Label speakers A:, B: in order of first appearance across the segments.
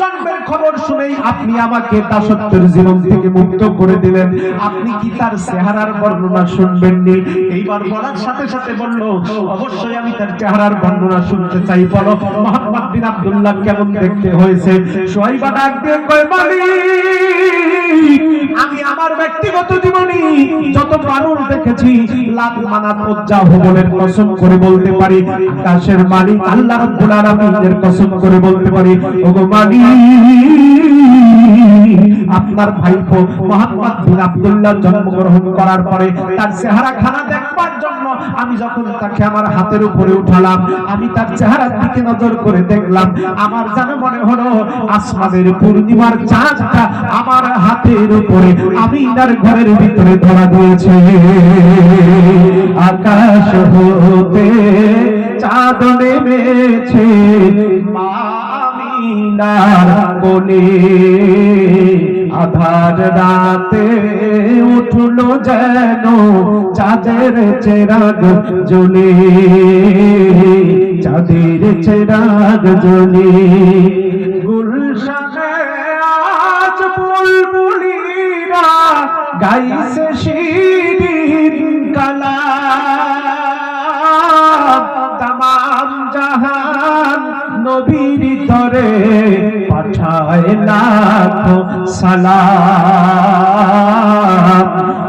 A: জন্মের খবর শুনেই আপনি আমাকে দাসত্বের জীবন থেকে মুক্ত করে দিলেন। আপনি কি তার চেহারার বর্ণনা শুনবেননি? এইবার বলার সাথে সাথে বলল, অবশ্যই আমি তার চেহারার বর্ণনা শুনতে চাই। বলো, মোহাম্মদ বিন কেমন দেখতে হয়েছে? সবাই ডাক দিয়ে কয়, মালিক! আমি আমার ব্যক্তিগত জীবনে যত মানুষ দেখেছি লাখ মানা উজ্জা হবলের কসম করে বলতে পারি, আকাশের মালিক আল্লাহ রাব্বুল আলামিনের কসম করে বলতে পারি, ওগো মালিক, আপনার ভাইপো মোহাম্মদ বিন আব্দুল্লাহ জন্মগ্রহণ করার পরে তার চেহারা খানা দেখবার জন্য আমি যখন তাকে আমার হাতের উপরে উঠালাম, আমি তার চেহারার দিকে নজর করে দেখলাম, আমার যেন মনে হলো আসমানের পূর্ণিমার চাঁদটা আমার হাতের উপরে, আমি তার ঘরের ভিতরে ধরা দিয়েছে। আকাশ হতে চাঁদ নেমেছে, মা আমিনার কোলে আধার রাতে উঠল যেন চাঁদের চেরাগ জ্বলে চাঁদের চেরাগ জ্বলে গুলশানে আজ বুলবুলিরা গাইছে শিরিন নবীর তরে পাঠায় লাখ সালাম।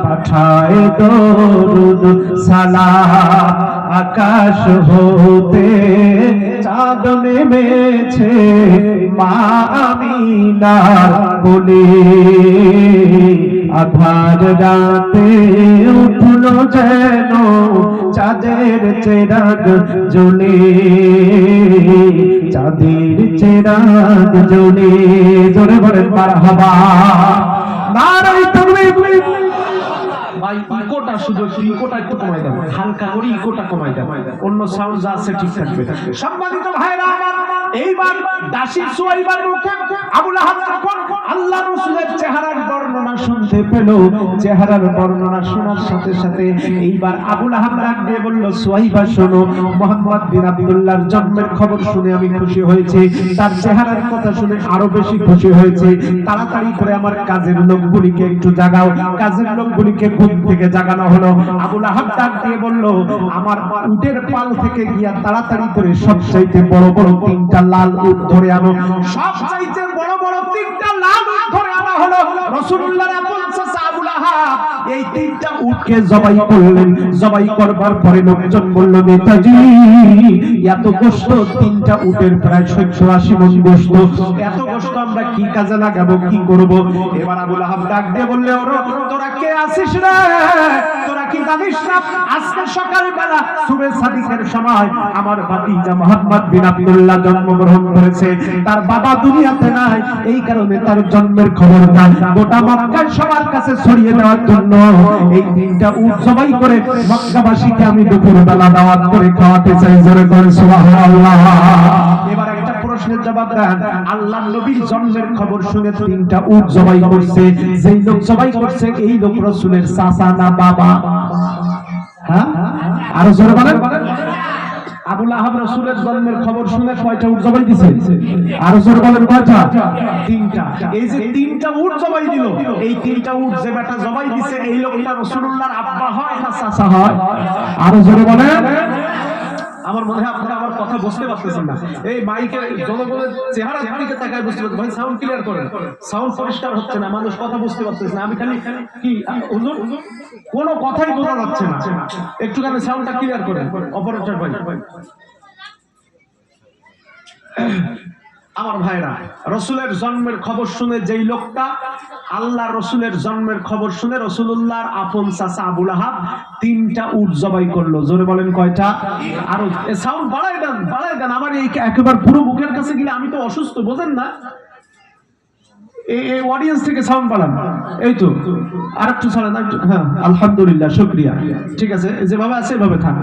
A: পাঠায় দরুদ সালাম। আকাশ হতে চাঁদ নেমেছে, মা আমিনার কোলে আধার রাতে উঠল যেন চাঁদের চেরাগ জ্বলে চাঁদের চেরাগ জ্বলে জোরে বলেন মার হবা
B: ভাই, ইকোটা হালকা করে ইকোটা কমাই অন্য সাউন্ড যা আছে, ঠিক থাকবে।
A: সম্মানিত ভাইরা আমার এইবার দাসী সুয়াইবার মুখে আবুল আহাব যখন আল্লাহ রাসূলের চেহারার বর্ণনা শুনতে পেল। চেহারার বর্ণনা শোনার সাথে সাথে এইবার আবুল আহাব ডাক দিয়ে বলল, সুয়াইবা, শোনো, মোহাম্মদ বিন আব্দুল্লাহর জন্মের খবর শুনে আমি খুশি হয়েছি। তার চেহারার কথা শুনে আরও বেশি খুশি হয়েছে। তাড়াতাড়ি করে আমার কাজের লোকগুলিকে একটু জাগাও। কাজের লোকগুলিকে ঘুম থেকে জাগানো হলো। আবুল আহাব ডাক দিয়ে বলল, আমার উটের পাল থেকে গিয়া তাড়াতাড়ি করে সবচাইতে বড় বড় তিনটা লাল উট ধরে আনো। সবচাইতে বড় বড় তিনটা লাল উট ধরে আনা হলো রসুল্লাহ এই তিনটা উটকে জবাই করলেন। জবাই করবার পরে লোকজন বলল, নেতাজি, এত গোশত তিনটা উটের প্রায় 180 মণ গোশত এত গোশত আমরা কি কাজে লাগাবো, কি করব? এবার আবুল আহাব ডাক দিয়ে বললে, ওরা, তোরা কে আছিস রে? তোরা কি জানিস না? আজকে সকালবেলা সুবে সাদিকের সময় আমার ভাতিজা মোহাম্মদ বিন আব্দুল্লাহ জন্মগ্রহণ করেছে। তার বাবা দুনিয়াতে নাই, এই কারণে তার জন্মের খবরটা গোটা মক্কার সবার কাছে ছড়িয়ে দেওয়ার জন্য এই দিনটা উৎসবাই করে মক্কাবাসীকে আমি দুপুরবেলা দাওয়াত করে খাওয়াতে চাই, জোরে করে, সুবহানাল্লাহ। খবর শুনে তিনটা উট জবাই করছে। যেই লোক জবাই করছে, এই লোক রসুলের চাচা না বাবা? হ্যাঁ? আরও জোরে বলেন। আবুল আহাব রসুলের জন্মের খবর শুনে কয়টা উট জবাই দিছে। আরও জোরে বলেন, কয়টা? তিনটা। এই যে তিনটা উট জবাই দিল, এই তিনটা উট যে বেটা জবাই দিছে, এই লোকটা রাসূলুল্লাহর আব্বা হয় না চাচা হয়? আরও জোরে বলেন।
B: আমার মনে হয় আপনারা আমার কথা বুঝতে পারতেছেন না। এই মাইকে জনগণের চেহারা দিকে তাকায় বুঝতে পারছেন ভাই সাউন্ড ক্লিয়ার করেন। সাউন্ড পরিষ্কার হচ্ছে না, মানুষ কথা বুঝতে পারতেছে না। আমি খালি কি কোনো কথাই বোঝা যাচ্ছে না। একটুখানি সাউন্ডটা ক্লিয়ার করেন অপারেটর ভাই।
A: আমার ভাইরা, রসুলের জন্মের খবর শুনে যেই লোকটা আল্লাহ রসুলের জন্মের খবর শুনে রসুল্লাহর আপন চাচা আবুল আহাব তিনটা উট জবাই করল। জোরে বলেন কয়টা? আরও সাউন্ড বাড়াই দেন বাড়াই দেন। আমার এই একেবারে পুরো বুকের কাছে গেলে আমি তো অসুস্থ, বোঝেন না? এই অডিয়েন্স থেকে সাউন্ড বাড়ান এই তো আর একটু ছাড়েন হ্যাঁ আলহামদুলিল্লাহ, শুক্রিয়া। ঠিক আছে যেভাবে আছে, এভাবে থাক।